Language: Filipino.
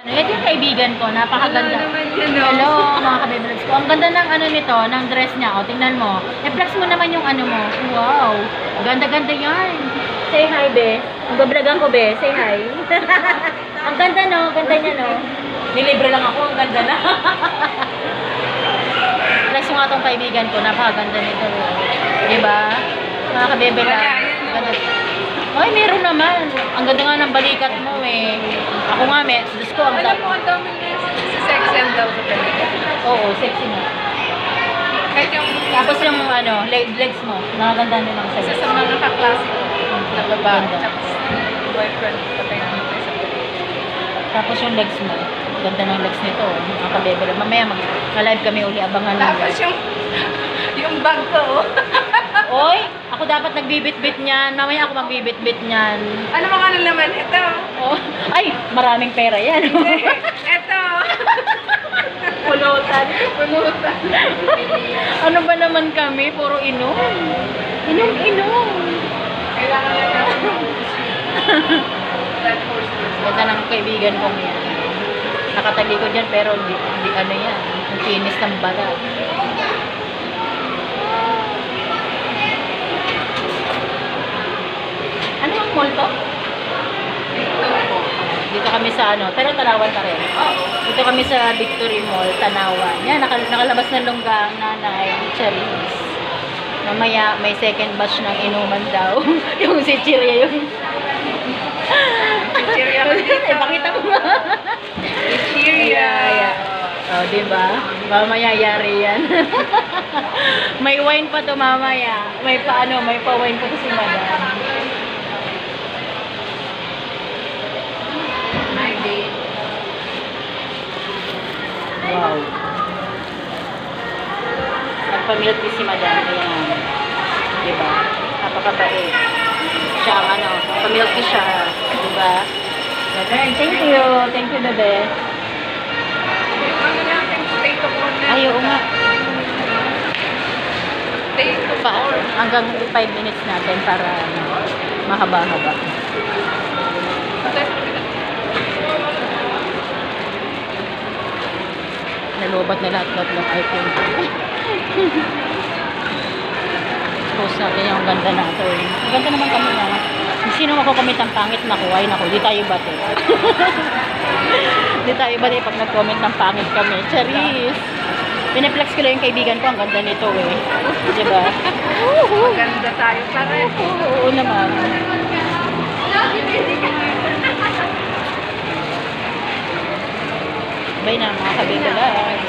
Ano, ito yung kaibigan ko, napakaganda. Hello naman yun, no? Hello, mga kabiblogs ko. Ang ganda ng ano nito, ng dress niya. O, tingnan mo. I-flex mo naman yung ano mo. Wow. Ganda-ganda yan. Say hi, be. Magbabragan ko, be. Say hi. ang ganda, no? Ganda niya, no? Nilibre lang ako. Ang ganda na. Flex mo nga tong kaibigan ko. Napakaganda nito. Diba? Mga kabiblogs. Wala, yan, no? Ay, meron naman. Ang ganda nga ng balikat mo, eh. Ako nga, me. Diyos ko, ang Alam mo, ang dami na sa sex and daw sa talaga. Oo, sexy nga. Kahit yung Tapos yung ano, leg, legs mo, nakaganda din ang isa sa'yo. sa mga kaklase ko na babae. Tapos boyfriend, patay na sa Tapos yung legs mo, ganda ng legs nito. oh. Mga kabebele. Mamaya mag live kami uli, abangan lang. Tapos yung yung bag ko, oh. Oy, ako dapat nagbibit-bit niyan. Mamaya ako magbibit-bit niyan. ano mga ano naman? Ito. Oh, ay, maraming pera yan. Ito. Pulutan. Pulutan. ano ba naman kami? Puro inom. Inom, inom. Kailangan na natin. Ganda ng kaibigan kong yan. Nakatalikod yan pero hindi, hindi ano yan. Ang kinis ng bala. Ano yung mall to? Dito kami sa ano, pero Tanawan pa rin. Dito kami sa Victory Mall, Tanawan. Yan, nakal nakalabas ng longga ang nanay, Cherise. Mamaya may second batch ng inuman daw. yung si Chiria yung... Chichirya ko dito. Eh, pakita mo nga. Chichirya. Yeah, Oh, di ba? Mamaya yari yan. may wine pa to mamaya. May pa ano, may pa wine pa to si Madam. Nagpa-milk tea si Madam. Ayan. Di ba? Napakabait. Siya ang ano, pa-milk tea siya. Di ba? Thank you. Thank you, bebe. Ay, oo nga. Pa, hanggang 5 minutes natin para mahaba-haba. Nalubat na lahat-lahat ng iPhone. Post natin yung ganda na ito eh. Ang ganda naman kami na. Sino makakomment ang pangit na kuhay na ko? Di tayo bate. Di tayo bate pag nag-comment ng pangit kami. Charis! Piniplex ko lang yung kaibigan ko. Ang ganda nito eh. Diba? Maganda tayo pareho. Oo, oo naman. Bye na mga kabibala.